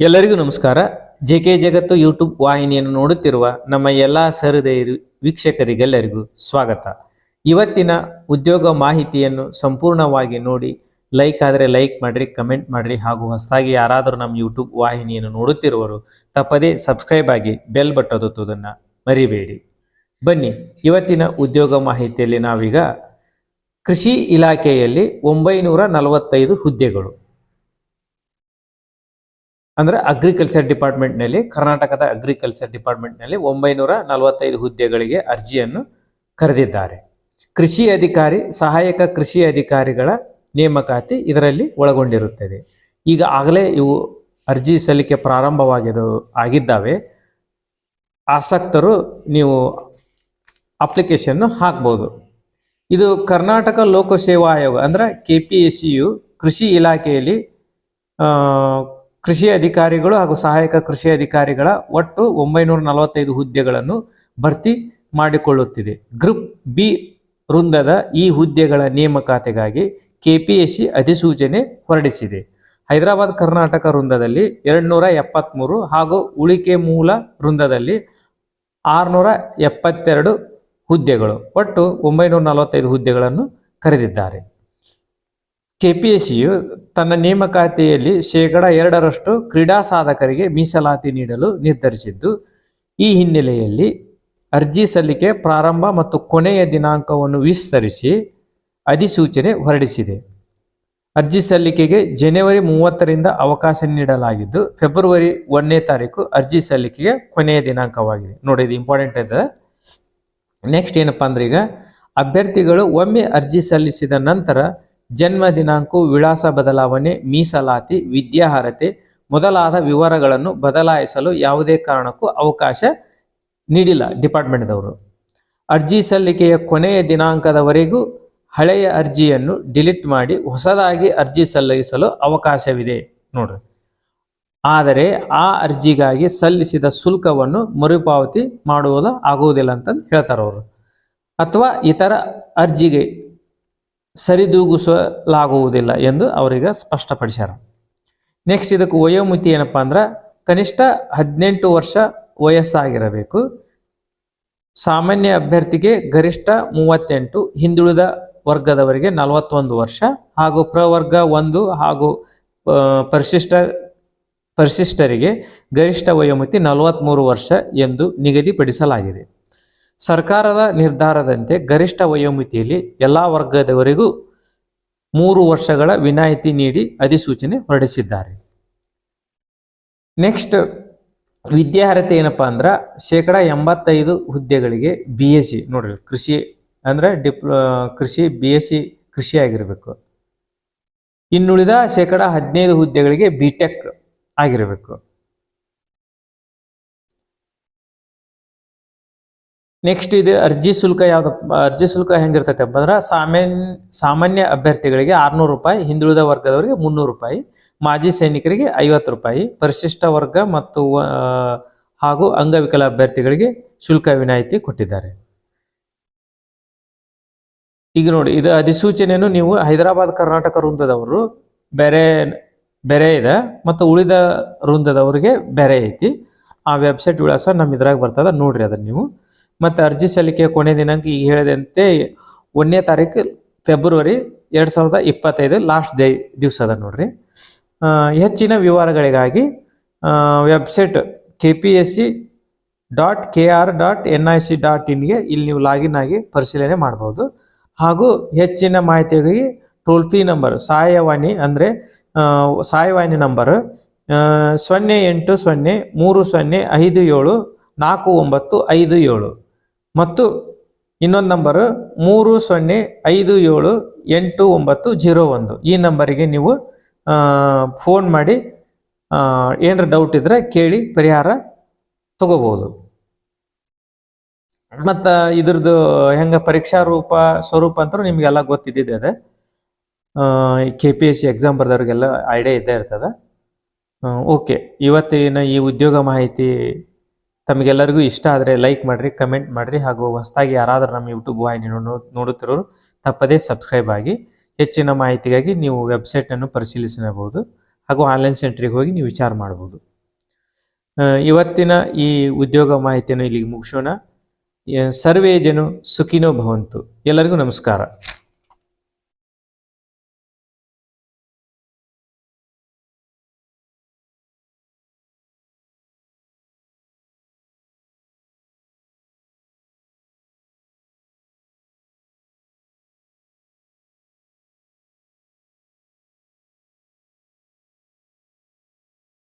ಎಲ್ಲರಿಗೂ ನಮಸ್ಕಾರ. J K ಜಗತ್ತು ಯೂಟ್ಯೂಬ್ ವಾಹಿನಿಯನ್ನು ನೋಡುತ್ತಿರುವ ನಮ್ಮ ಎಲ್ಲ ಸಹೃದಯ ವೀಕ್ಷಕರಿಗೆಲ್ಲರಿಗೂ ಸ್ವಾಗತ. ಇವತ್ತಿನ ಉದ್ಯೋಗ ಮಾಹಿತಿಯನ್ನು ಸಂಪೂರ್ಣವಾಗಿ ನೋಡಿ, ಲೈಕ್ ಆದರೆ ಲೈಕ್ ಮಾಡಿರಿ, ಕಮೆಂಟ್ ಮಾಡಿರಿ ಹಾಗೂ ಹೊಸದಾಗಿ ಯಾರಾದರೂ ನಮ್ಮ ಯೂಟ್ಯೂಬ್ ವಾಹಿನಿಯನ್ನು ನೋಡುತ್ತಿರುವರು ತಪ್ಪದೇ ಸಬ್ಸ್ಕ್ರೈಬ್ ಆಗಿ ಬೆಲ್ ಬಟ್ಟದನ್ನು ಮರಿಬೇಡಿ. ಬನ್ನಿ, ಇವತ್ತಿನ ಉದ್ಯೋಗ ಮಾಹಿತಿಯಲ್ಲಿ ನಾವೀಗ ಕೃಷಿ ಇಲಾಖೆಯಲ್ಲಿ ಒಂಬೈನೂರ ಹುದ್ದೆಗಳು. ಅಂದ್ರೆ ಅಗ್ರಿಕಲ್ಚರ್ ಡಿಪಾರ್ಟ್ಮೆಂಟ್ನಲ್ಲಿ ಕರ್ನಾಟಕದ ಅಗ್ರಿಕಲ್ಚರ್ ಡಿಪಾರ್ಟ್ಮೆಂಟ್ನಲ್ಲಿ ಒಂಬೈನೂರ ನಲವತ್ತೈದು ಹುದ್ದೆಗಳಿಗೆ ಅರ್ಜಿಯನ್ನು ಕರೆದಿದ್ದಾರೆ. ಕೃಷಿ ಅಧಿಕಾರಿ, ಸಹಾಯಕ ಕೃಷಿ ಅಧಿಕಾರಿಗಳ ನೇಮಕಾತಿ ಇದರಲ್ಲಿ ಒಳಗೊಂಡಿರುತ್ತದೆ. ಈಗ ಆಗಲೇ ಇವು ಅರ್ಜಿ ಸಲ್ಲಿಕೆ ಪ್ರಾರಂಭವಾಗಿದ್ದು, ಆಗಿದ್ದಾವೆ. ಆಸಕ್ತರು ನೀವು ಅಪ್ಲಿಕೇಶನ್ನು ಹಾಕ್ಬೋದು. ಇದು ಕರ್ನಾಟಕ ಲೋಕಸೇವಾ ಆಯೋಗ, ಅಂದ್ರೆ ಕೆ ಪಿ ಎಸ್ ಸಿಯು ಕೃಷಿ ಇಲಾಖೆಯಲ್ಲಿ ಕೃಷಿ ಅಧಿಕಾರಿಗಳು ಹಾಗೂ ಸಹಾಯಕ ಕೃಷಿ ಅಧಿಕಾರಿಗಳ ಒಟ್ಟು ಒಂಬೈನೂರ ನಲವತ್ತೈದು ಹುದ್ದೆಗಳನ್ನು ಭರ್ತಿ ಮಾಡಿಕೊಳ್ಳುತ್ತಿದೆ. ಗ್ರೂಪ್ ಬಿ ವೃಂದದ ಈ ಹುದ್ದೆಗಳ ನೇಮಕಾತಿಗಾಗಿ ಕೆಪಿಎಸ್ಸಿ ಅಧಿಸೂಚನೆ ಹೊರಡಿಸಿದೆ. ಹೈದರಾಬಾದ್ ಕರ್ನಾಟಕ ವೃಂದದಲ್ಲಿ ಎರಡ್ನೂರ ಎಪ್ಪತ್ತ್ಮೂರು ಹಾಗೂ ಉಳಿಕೆ ಮೂಲ ವೃಂದದಲ್ಲಿ ಆರುನೂರ ಎಪ್ಪತ್ತೆರಡು ಹುದ್ದೆಗಳು. ಒಟ್ಟು ಒಂಬೈನೂರ ನಲವತ್ತೈದು ಹುದ್ದೆಗಳನ್ನು ಕರೆದಿದ್ದಾರೆ. ಕೆಪಿಎಸ್ಸಿಯು ತನ್ನ ನೇಮಕಾತಿಯಲ್ಲಿ ಶೇಕಡ ಎರಡರಷ್ಟು ಕ್ರೀಡಾ ಸಾಧಕರಿಗೆ ಮೀಸಲಾತಿ ನೀಡಲು ನಿರ್ಧರಿಸಿದ್ದು, ಈ ಹಿನ್ನೆಲೆಯಲ್ಲಿ ಅರ್ಜಿ ಸಲ್ಲಿಕೆ ಪ್ರಾರಂಭ ಮತ್ತು ಕೊನೆಯ ದಿನಾಂಕವನ್ನು ವಿಸ್ತರಿಸಿ ಅಧಿಸೂಚನೆ ಹೊರಡಿಸಿದೆ. ಅರ್ಜಿ ಸಲ್ಲಿಕೆಗೆ ಜನವರಿ ಮೂವತ್ತರಿಂದ ಅವಕಾಶ ನೀಡಲಾಗಿದ್ದು, ಫೆಬ್ರವರಿ ಒಂದನೇ ತಾರೀಕು ಅರ್ಜಿ ಸಲ್ಲಿಕೆಗೆ ಕೊನೆಯ ದಿನಾಂಕವಾಗಿದೆ. ನೋಡಿ, ಇದು ಇಂಪಾರ್ಟೆಂಟ್ ಇದೆ ನೆಕ್ಸ್ಟ್ ಏನಪ್ಪ ಅಂದ್ರೆ ಈಗ ಅಭ್ಯರ್ಥಿಗಳು ಒಮ್ಮೆ ಅರ್ಜಿ ಸಲ್ಲಿಸಿದ ನಂತರ ಜನ್ಮ ದಿನಾಂಕ, ವಿಳಾಸ ಬದಲಾವಣೆ, ಮೀಸಲಾತಿ, ವಿದ್ಯಾರ್ಹತೆ ಮೊದಲಾದ ವಿವರಗಳನ್ನು ಬದಲಾಯಿಸಲು ಯಾವುದೇ ಕಾರಣಕ್ಕೂ ಅವಕಾಶ ನೀಡಿಲ್ಲ ಡಿಪಾರ್ಟ್ಮೆಂಟ್ದವರು. ಅರ್ಜಿ ಸಲ್ಲಿಕೆಯ ಕೊನೆಯ ದಿನಾಂಕದವರೆಗೂ ಹಳೆಯ ಅರ್ಜಿಯನ್ನು ಡಿಲೀಟ್ ಮಾಡಿ ಹೊಸದಾಗಿ ಅರ್ಜಿ ಸಲ್ಲಿಸಲು ಅವಕಾಶವಿದೆ ನೋಡ್ರಿ. ಆದರೆ ಆ ಅರ್ಜಿಗಾಗಿ ಸಲ್ಲಿಸಿದ ಶುಲ್ಕವನ್ನು ಮರುಪಾವತಿ ಮಾಡುವುದು ಆಗುವುದಿಲ್ಲ ಅಂತಂದು ಹೇಳ್ತಾರೆ ಅವರು ಅಥವಾ ಇತರ ಅರ್ಜಿಗೆ ಸರಿದೂಗಿಸಲಾಗುವುದಿಲ್ಲ ಎಂದು ಅವರಿಗೆ ಸ್ಪಷ್ಟಪಡಿಸ್ಯಾರ. ನೆಕ್ಸ್ಟ್ ಇದಕ್ಕೆ ವಯೋಮಿತಿ ಏನಪ್ಪ ಅಂದ್ರೆ ಕನಿಷ್ಠ ಹದಿನೆಂಟು ವರ್ಷ ವಯಸ್ಸಾಗಿರಬೇಕು. ಸಾಮಾನ್ಯ ಅಭ್ಯರ್ಥಿಗೆ ಗರಿಷ್ಠ ಮೂವತ್ತೆಂಟು, ಹಿಂದುಳಿದ ವರ್ಗದವರಿಗೆ ನಲವತ್ತೊಂದು ವರ್ಷ ಹಾಗೂ ಪ್ರವರ್ಗ ಒಂದು ಹಾಗೂ ಪರಿಶಿಷ್ಟ, ಪರಿಶಿಷ್ಟರಿಗೆ ಗರಿಷ್ಠ ವಯೋಮಿತಿ ನಲವತ್ತ್ಮೂರು ವರ್ಷ ಎಂದು ನಿಗದಿಪಡಿಸಲಾಗಿದೆ. ಸರ್ಕಾರದ ನಿರ್ಧಾರದಂತೆ ಗರಿಷ್ಠ ವಯೋಮಿತಿಯಲ್ಲಿ ಎಲ್ಲ ವರ್ಗದವರಿಗೂ ಮೂರು ವರ್ಷಗಳ ವಿನಾಯಿತಿ ನೀಡಿ ಅಧಿಸೂಚನೆ ಹೊರಡಿಸಿದ್ದಾರೆ. ನೆಕ್ಸ್ಟ್ ವಿದ್ಯಾರ್ಹತೆ ಏನಪ್ಪ ಅಂದ್ರೆ ಶೇಕಡ ಎಂಬತ್ತೈದು ಹುದ್ದೆಗಳಿಗೆ ಬಿ ಎಸ್ ಸಿ ನೋಡ್ರಿ, ಕೃಷಿ ಅಂದ್ರೆ ಡಿಪ್ಲೊ, ಕೃಷಿ ಬಿ ಎಸ್ ಸಿ ಕೃಷಿ ಆಗಿರಬೇಕು. ಇನ್ನುಳಿದ ಶೇಕಡ ಹದಿನೈದು ಹುದ್ದೆಗಳಿಗೆ ಬಿ ಟೆಕ್ ಆಗಿರಬೇಕು. ನೆಕ್ಸ್ಟ್ ಇದು ಅರ್ಜಿ ಶುಲ್ಕ ಯಾವ್ದು, ಅರ್ಜಿ ಶುಲ್ಕ ಹೆಂಗಿರ್ತೈತೆ ಅಂದ್ರೆ ಸಾಮಾನ್ಯ ಸಾಮಾನ್ಯ ಅಭ್ಯರ್ಥಿಗಳಿಗೆ ಆರ್ನೂರು ರೂಪಾಯಿ, ಹಿಂದುಳಿದ ವರ್ಗದವರಿಗೆ ಮುನ್ನೂರು ರೂಪಾಯಿ, ಮಾಜಿ ಸೈನಿಕರಿಗೆ ಐವತ್ತು ರೂಪಾಯಿ, ಪರಿಶಿಷ್ಟ ವರ್ಗ ಮತ್ತು ಹಾಗೂ ಅಂಗವಿಕಲ ಅಭ್ಯರ್ಥಿಗಳಿಗೆ ಶುಲ್ಕ ವಿನಾಯಿತಿ ಕೊಟ್ಟಿದ್ದಾರೆ. ಈಗ ನೋಡಿ, ಇದು ಅಧಿಸೂಚನೆಯನ್ನು ನೀವು ಹೈದರಾಬಾದ್ ಕರ್ನಾಟಕ ವೃಂದದವರು ಬೇರೆ ಬೇರೆ ಇದೆ ಮತ್ತು ಉಳಿದ ವೃಂದದವರಿಗೆ ಬೇರೆ ಐತಿ. ಆ ವೆಬ್ಸೈಟ್ ವಿಳಾಸ ನಮ್ಮ ಇದ್ರಾಗ ಬರ್ತದ, ನೋಡ್ರಿ ಅದನ್ನ ನೀವು. ಮತ್ತು ಅರ್ಜಿ ಸಲ್ಲಿಕೆಯ ಕೊನೆ ದಿನಾಂಕ ಈಗ ಹೇಳಿದಂತೆ ಒಂದನೇ ತಾರೀಕು ಫೆಬ್ರವರಿ ಎರಡು ಸಾವಿರದ ಇಪ್ಪತ್ತೈದು ಲಾಸ್ಟ್ ಡೇ ದಿವಸ ಅದ ನೋಡ್ರಿ. ಹೆಚ್ಚಿನ ವಿವರಗಳಿಗಾಗಿ website K P S C dot K R dot N I C dot ಇನ್ಗೆ ಇಲ್ಲಿ ನೀವು ಲಾಗಿನ್ ಆಗಿ ಪರಿಶೀಲನೆ ಮಾಡ್ಬೋದು. ಹಾಗೂ ಹೆಚ್ಚಿನ ಮಾಹಿತಿಗಾಗಿ ಟೋಲ್ ಫ್ರೀ ನಂಬರ್ ಸಹಾಯವಾಣಿ ಅಂದರೆ ಸಹಾಯವಾಣಿ ನಂಬರ್ ಸೊನ್ನೆ ಎಂಟು ಸೊನ್ನೆ ಮೂರು ಸೊನ್ನೆ ಐದು ಏಳು ನಾಲ್ಕು ಒಂಬತ್ತು ಐದು ಏಳು. ಮತ್ತು ಇನ್ನೊಂದು ನಂಬರು ಮೂರು ಸೊನ್ನೆ ಐದು ಏಳು ಎಂಟು ಒಂಬತ್ತು ಜೀರೋ ಒಂದು. ಈ ನಂಬರಿಗೆ ನೀವು ಫೋನ್ ಮಾಡಿ ಏನಾರ ಡೌಟ್ ಇದ್ದರೆ ಕೇಳಿ ಪರಿಹಾರ ತಗೋಬೋದು. ಮತ್ತು ಇದ್ರದ್ದು ಹೆಂಗೆ ಪರೀಕ್ಷಾ ರೂಪ ಸ್ವರೂಪ ಅಂತ ನಿಮಗೆಲ್ಲ ಗೊತ್ತಿದ್ದಿದೆ ಅದೇ. K P S C exam ಬರ್ದವ್ರಿಗೆಲ್ಲ idea ಇದ್ದೇ ಇರ್ತದೆ. ಓಕೆ ಇವತ್ತಿನ ಈ ಉದ್ಯೋಗ ಮಾಹಿತಿ ತಮಗೆಲ್ಲರಿಗೂ ಇಷ್ಟ ಆದರೆ ಲೈಕ್ ಮಾಡಿರಿ ಕಮೆಂಟ್ ಮಾಡಿರಿ ಹಾಗೂ ಹೊಸದಾಗಿ ಯಾರಾದರೂ ನಮ್ಮ ಯೂಟ್ಯೂಬ್ ವಾಹಿನಿ ನೋಡು ನೋಡುತ್ತಿರೋರು ತಪ್ಪದೇ ಸಬ್ಸ್ಕ್ರೈಬ್ ಆಗಿ ಹೆಚ್ಚಿನ ಮಾಹಿತಿಗಾಗಿ ನೀವು ವೆಬ್ಸೈಟನ್ನು ಪರಿಶೀಲಿಸಬಹುದು ಹಾಗೂ ಆನ್ಲೈನ್ ಸೆಂಟ್ರಿಗೆ ಹೋಗಿ ನೀವು ವಿಚಾರ ಮಾಡ್ಬೋದು ಇವತ್ತಿನ ಈ ಉದ್ಯೋಗ ಮಾಹಿತಿಯನ್ನು ಇಲ್ಲಿಗೆ ಮುಗಿಸೋಣ. ಸರ್ವೇ ಜನು ಸುಖಿನೋ ಭವಂತು. ಎಲ್ಲರಿಗೂ ನಮಸ್ಕಾರ.